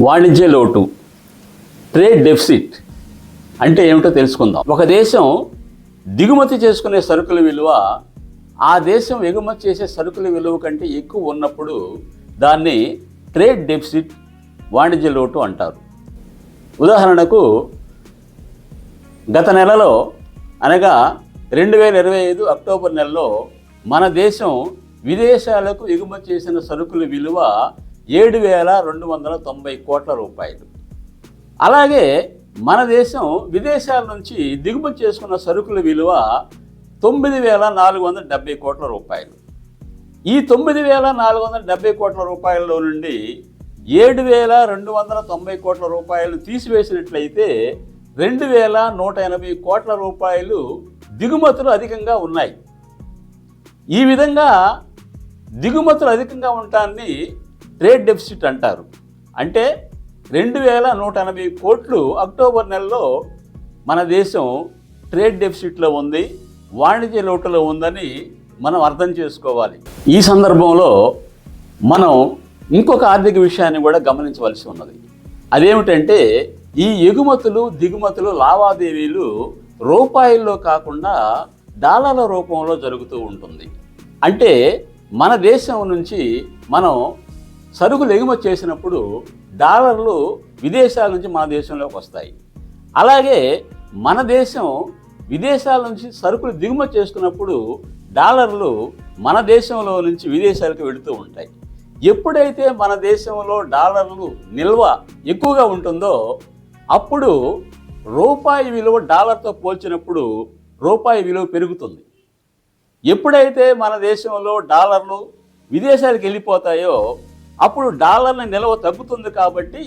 వాణిజ్య లోటు trade deficit అంటే ఏమిటో తెలుసుకుందాం. ఒక దేశం దిగుమతి చేసుకునే సరుకుల విలువ ఆ దేశం ఎగుమతి చేసే సరుకుల విలువ కంటే ఎక్కువ ఉన్నప్పుడు దాన్ని ట్రేడ్ డెఫిసిట్ వాణిజ్య లోటు అంటారు. ఉదాహరణకు గత నెలలో అనగా రెండు వేల ఇరవై ఐదు అక్టోబర్ నెలలో మన దేశం విదేశాలకు ఎగుమతి చేసిన సరుకుల విలువ ఏడు వేల రెండు వందల తొంభై కోట్ల రూపాయలు. అలాగే మన దేశం విదేశాల నుంచి దిగుమతి చేసుకున్న సరుకుల విలువ తొమ్మిది వేల నాలుగు వందల డెబ్బై కోట్ల రూపాయలు. ఈ తొమ్మిది వేల నాలుగు వందల డెబ్బై కోట్ల రూపాయలలో నుండి ఏడు వేల రెండు వందల తొంభై కోట్ల రూపాయలు తీసివేసినట్లయితే రెండు వేల నూట ఎనభై కోట్ల రూపాయలు దిగుమతులు అధికంగా ఉన్నాయి. ఈ విధంగా దిగుమతులు అధికంగా ఉండటాన్ని ట్రేడ్ డెఫిసిట్ అంటారు. అంటే రెండు వేల నూట ఎనభై కోట్లు అక్టోబర్ నెలలో మన దేశం ట్రేడ్ డెఫిసిట్లో ఉంది వాణిజ్య లోటులో ఉందని మనం అర్థం చేసుకోవాలి. ఈ సందర్భంలో మనం ఇంకొక ఆర్థిక విషయాన్ని కూడా గమనించవలసి ఉన్నది. అదేమిటంటే ఈ ఎగుమతులు దిగుమతులు లావాదేవీలు రూపాయల్లో కాకుండా డాలర్ల రూపంలో జరుగుతూ ఉంటుంది. అంటే మన దేశం నుంచి మనం సరుకులు ఎగుమతి చేసినప్పుడు డాలర్లు విదేశాల నుంచి మన దేశంలోకి వస్తాయి. అలాగే మన దేశం విదేశాల నుంచి సరుకులు దిగుమతి చేసుకున్నప్పుడు డాలర్లు మన దేశంలో నుంచి విదేశాలకు వెళుతూ ఉంటాయి. ఎప్పుడైతే మన దేశంలో డాలర్లు నిల్వ ఎక్కువగా ఉంటుందో అప్పుడు రూపాయి విలువ డాలర్తో పోల్చినప్పుడు రూపాయి విలువ పెరుగుతుంది. ఎప్పుడైతే మన దేశంలో డాలర్లు విదేశాలకు వెళ్ళిపోతాయో అప్పుడు డాలర్ల నిల్వ తగ్గుతుంది కాబట్టి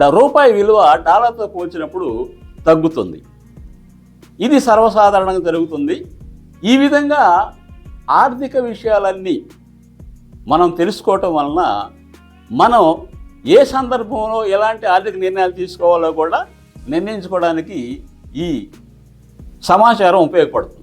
ద రూపాయి విలువ డాలర్తో పోల్చినప్పుడు తగ్గుతుంది. ఇది సర్వసాధారణంగా జరుగుతుంది. ఈ విధంగా ఆర్థిక విషయాలన్నీ మనం తెలుసుకోవటం వలన మనం ఏ సందర్భంలో ఎలాంటి ఆర్థిక నిర్ణయాలు తీసుకోవాలో కూడా నిర్ణయించుకోవడానికి ఈ సమాచారం ఉపయోగపడుతుంది.